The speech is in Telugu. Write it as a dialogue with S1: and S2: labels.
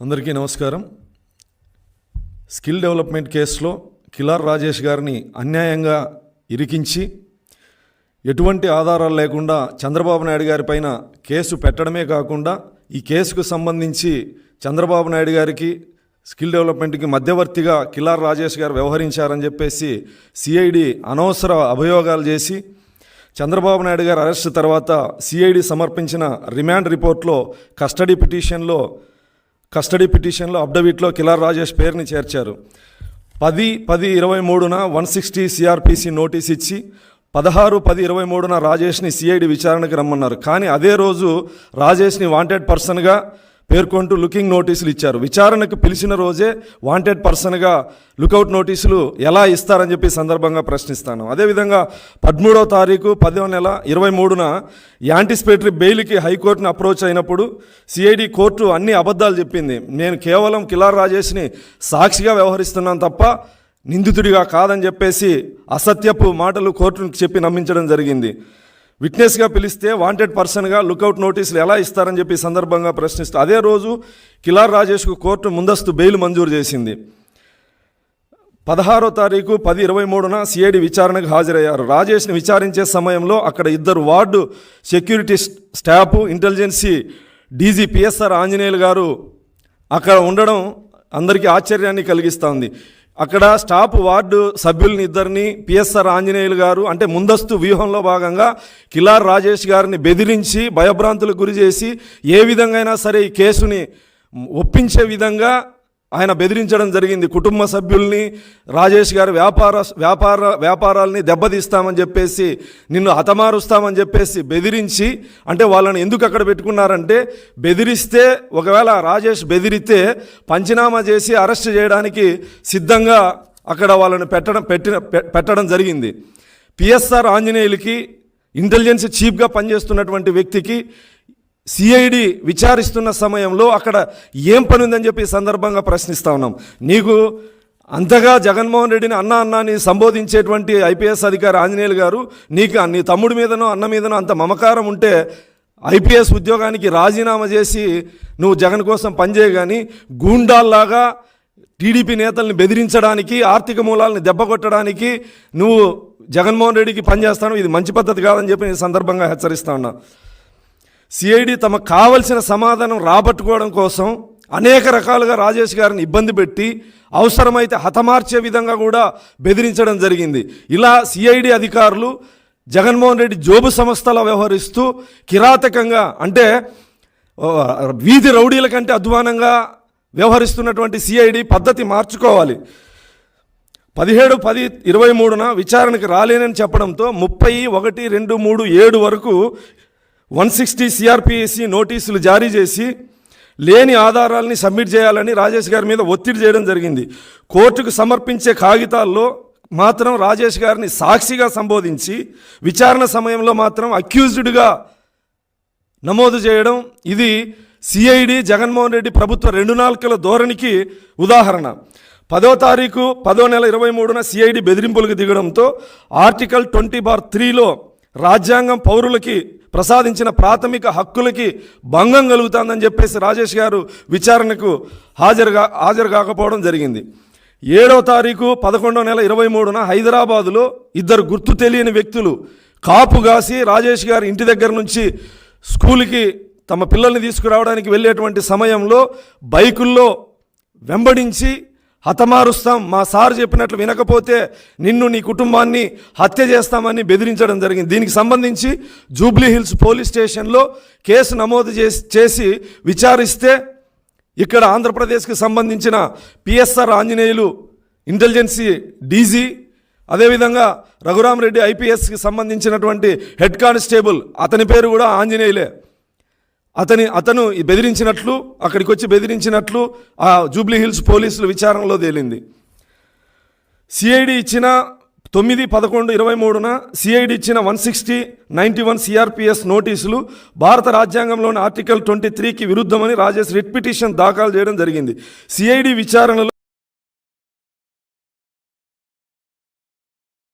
S1: అందరికీ నమస్కారం. స్కిల్ డెవలప్మెంట్ కేసులో కిలార్ రాజేష్ గారిని అన్యాయంగా ఇరికించి ఎటువంటి ఆధారాలు లేకుండా చంద్రబాబు నాయుడు గారి పైన కేసు పెట్టడమే కాకుండా ఈ కేసుకు సంబంధించి చంద్రబాబు నాయుడు గారికి స్కిల్ డెవలప్మెంట్కి మధ్యవర్తిగా కిలార్ రాజేష్ గారు వ్యవహరించారని చెప్పేసి సిఐడి అనవసర అభియోగాలు చేసి చంద్రబాబు నాయుడు గారు అరెస్ట్ తర్వాత సిఐడి సమర్పించిన రిమాండ్ రిపోర్ట్లో కస్టడీ పిటిషన్లో కస్టడీ పిటిషన్లో అప్డవిట్లో కిలార్ రాజేష్ పేరుని చేర్చారు. పది పది ఇరవై మూడున వన్ సిక్స్టీ సిఆర్పిసి నోటీస్ ఇచ్చి పదహారు పది ఇరవై మూడున రాజేష్ని సిఐడి విచారణకు రమ్మన్నారు. కానీ అదే రోజు రాజేష్ని వాంటెడ్ పర్సన్గా పేర్కొంటూ లుకింగ్ నోటీసులు ఇచ్చారు. విచారణకు పిలిచిన రోజే వాంటెడ్ పర్సన్గా లుకౌట్ నోటీసులు ఎలా ఇస్తారని చెప్పి సందర్భంగా ప్రశ్నిస్తాను. అదేవిధంగా పదమూడవ తారీఖు పదవ నెల ఇరవై మూడున యాంటిసిపేటరీ బెయిల్కి హైకోర్టును అప్రోచ్ అయినప్పుడు సిఐడి కోర్టు అన్ని అబద్ధాలు చెప్పింది. నేను కేవలం కిలార్ రాజేష్ని సాక్షిగా వ్యవహరిస్తున్నాను తప్ప నిందితుడిగా కాదని చెప్పేసి అసత్యపు మాటలు కోర్టును చెప్పి నమ్మించడం జరిగింది. విట్నెస్గా పిలిస్తే వాంటెడ్ పర్సన్గా లుకౌట్ నోటీసులు ఎలా ఇస్తారని చెప్పి సందర్భంగా ప్రశ్నిస్తూ అదే రోజు కిలార్ రాజేష్కు కోర్టు ముందస్తు బెయిల్ మంజూరు చేసింది. పదహారో తారీఖు పది ఇరవై మూడున సిఐడి విచారణకు హాజరయ్యారు. రాజేష్ని విచారించే సమయంలో అక్కడ ఇద్దరు ward security staff intelligence DG PSR Anjaneyulu గారు అక్కడ ఉండడం అందరికీ ఆశ్చర్యాన్ని కలిగిస్తోంది అక్కడ స్టాఫ్ వార్డు సభ్యుల్ని ఇద్దరిని పిఎస్ఆర్ ఆంజనేయులు గారు అంటే ముందస్తు వ్యూహంలో భాగంగా కిలార్ రాజేష్ గారిని బెదిరించి భయభ్రాంతులకు గురి చేసి ఏ విధంగా అయినా సరే ఈ కేసుని ఒప్పించే విధంగా ఆయన బెదిరించడం జరిగింది. కుటుంబ సభ్యుల్ని రాజేష్ గారు వ్యాపార వ్యాపార వ్యాపారాలని దెబ్బతీస్తామని చెప్పేసి నిన్ను హతమారుస్తామని చెప్పేసి బెదిరించి అంటే వాళ్ళని ఎందుకు అక్కడ పెట్టుకున్నారంటే బెదిరిస్తే ఒకవేళ రాజేష్ బెదిరితే పంచనామా చేసి అరెస్ట్ చేయడానికి సిద్ధంగా అక్కడ వాళ్ళని పెట్టడం పెట్టిన పె- పెట్టడం జరిగింది. పిఎస్ఆర్ ఆంజనేయులకి ఇంటెలిజెన్స్ చీఫ్గా పనిచేస్తున్నటువంటి వ్యక్తికి సిఐడి విచారిస్తున్న సమయంలో అక్కడ ఏం పని ఉందని చెప్పి సందర్భంగా ప్రశ్నిస్తా ఉన్నాం. నీకు అంతగా జగన్మోహన్ రెడ్డిని అన్న అన్నాని సంబోధించేటువంటి ఐపీఎస్ అధికారి ఆంజనేయులు గారు నీకు నీ తమ్ముడి మీదనో అన్న మీదనో అంత మమకారం ఉంటే ఐపీఎస్ ఉద్యోగానికి రాజీనామా చేసి నువ్వు జగన్ కోసం పనిచేయ కానీ గూండాల్లాగా టీడీపీ నేతల్ని బెదిరించడానికి ఆర్థిక మూలాలను దెబ్బకొట్టడానికి నువ్వు జగన్మోహన్ రెడ్డికి పనిచేస్తాను ఇది మంచి పద్ధతి కాదని చెప్పి నేను సందర్భంగా హెచ్చరిస్తా ఉన్నా. సిఐడి తమకు కావలసిన సమాధానం రాబట్టుకోవడం కోసం అనేక రకాలుగా రాజేష్ గారిని ఇబ్బంది పెట్టి అవసరమైతే హతమార్చే విధంగా కూడా బెదిరించడం జరిగింది. ఇలా సిఐడి అధికారులు జగన్మోహన్ రెడ్డి జోబు సంస్థలా వ్యవహరిస్తూ కిరాతకంగా అంటే వీధి రౌడీల కంటే అధ్వానంగా వ్యవహరిస్తున్నటువంటి సిఐడి పద్ధతి మార్చుకోవాలి. పదిహేడు పది ఇరవై మూడున విచారణకు రాలేనని చెప్పడంతో ముప్పై ఒకటి రెండు మూడు ఏడు వరకు వన్ సిక్స్టీ సిఆర్పిఎస్సి నోటీసులు జారీ చేసి లేని ఆధారాలని సబ్మిట్ చేయాలని రాజేష్ గారి మీద ఒత్తిడి చేయడం జరిగింది. కోర్టుకు సమర్పించే కాగితాల్లో మాత్రం రాజేష్ గారిని సాక్షిగా సంబోధించి విచారణ సమయంలో మాత్రం అక్యూజ్డ్గా నమోదు చేయడం ఇది సిఐడి జగన్మోహన్ రెడ్డి ప్రభుత్వ రెండు నాలుకల ధోరణికి ఉదాహరణ. పదో తారీఖు పదో నెల ఇరవై మూడున సిఐడి బెదిరింపులకు దిగడంతో ఆర్టికల్ ట్వంటీ బార్ త్రీలో రాజ్యాంగం పౌరులకి ప్రసాదించిన ప్రాథమిక హక్కులకి భంగం కలుగుతుందని చెప్పేసి రాజేష్ గారు విచారణకు హాజరుగా హాజరు కాకపోవడం జరిగింది. ఏడో తారీఖు పదకొండో నెల ఇరవై మూడున హైదరాబాదులో ఇద్దరు గుర్తు తెలియని వ్యక్తులు కాపు కాసి రాజేష్ గారి ఇంటి దగ్గర నుంచి స్కూల్కి తమ పిల్లల్ని తీసుకురావడానికి వెళ్ళేటువంటి సమయంలో బైకుల్లో వెంబడించి హతమారుస్తాం. మా సార్ చెప్పినట్లు వినకపోతే నిన్ను నీ కుటుంబాన్ని హత్య చేస్తామని బెదిరించడం జరిగింది. దీనికి సంబంధించి జూబ్లీ హిల్స్ పోలీస్ స్టేషన్లో కేసు నమోదు చేసి చేసి విచారిస్తే ఇక్కడ ఆంధ్రప్రదేశ్కి సంబంధించిన పిఎస్ఆర్ ఆంజనేయులు ఇంటెలిజెన్సీ డీజీ అదేవిధంగా రఘురామరెడ్డి ఐపీఎస్కి సంబంధించినటువంటి హెడ్ కానిస్టేబుల్ అతని పేరు కూడా ఆంజనేయులే. అతని అతను బెదిరించినట్లు అక్కడికి వచ్చి బెదిరించినట్లు ఆ జూబ్లీ హిల్స్ పోలీసులు విచారణలో తేలింది. సిఐడి ఇచ్చిన తొమ్మిది పదకొండు ఇరవై మూడున సిఐడి ఇచ్చిన one sixty ninety one CRPS నోటీసులు భారత రాజ్యాంగంలోని ఆర్టికల్ ట్వంటీ త్రీకి విరుద్ధమని రాజేష్ రిట్ పిటిషన్ దాఖలు చేయడం జరిగింది. సిఐడి విచారణలో